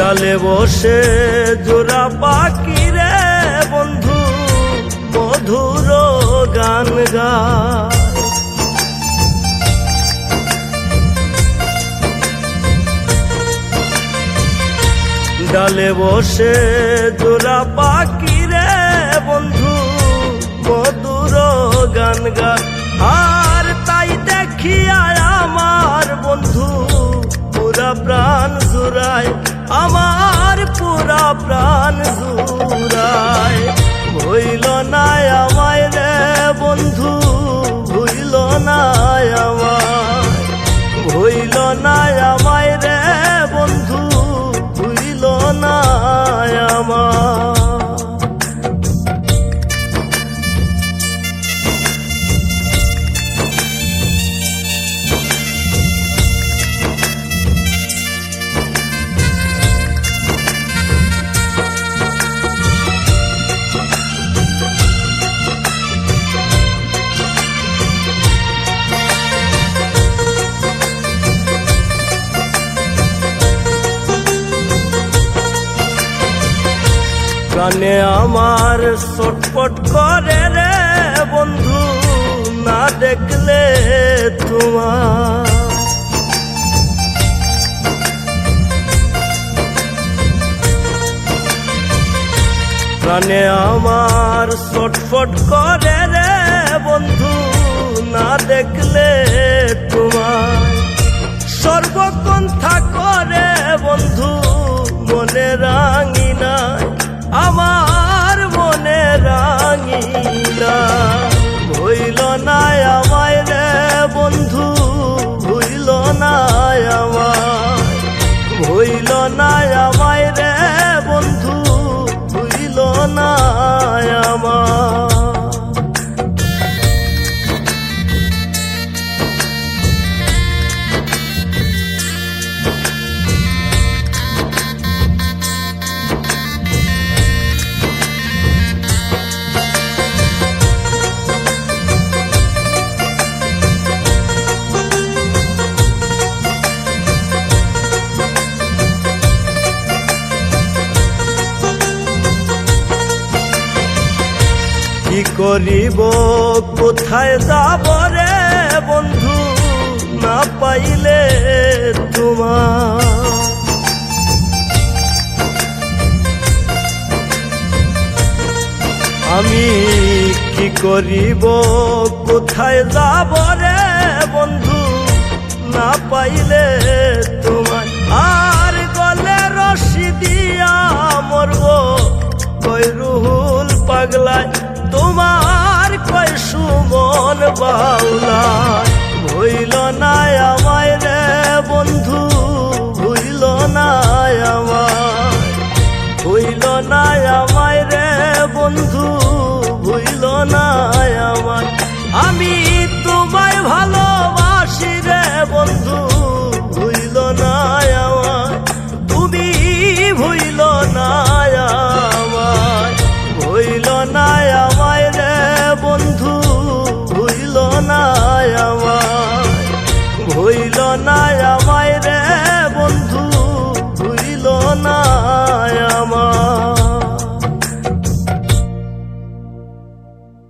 ডালে বসে জোড়া পাখি রে বন্ধু, মধুর গান গায়। ডালে বসে জোড়া পাখি রে বন্ধু, মধুর গান গা আর তাই দেখি দেখিয়া প্রাণ জুড়ায় প্রাণে আমার ছটপট করে রে বন্ধু, না দেখলে তোমার। প্রাণে আমার ছটফট করে রে বন্ধু, না দেখলে ভইল না আমায় রে বন্ধু হইল না আমায়। করিব, কোথায় যাব রে বন্ধু? না পাইলে তোমার আমি কি করিব, কোথায় যাব রে বন্ধু? না পাইলে তোমার। আর গলে রশি সুমন বাউলা ভইল না আমায় রে বন্ধু ভুইল না আমায়। ভইল না আমায় রে বন্ধু ভুইল না আমায়। আমি তোমায় ভালোবাসি রে বন্ধু নাই আমায় রে বন্ধু।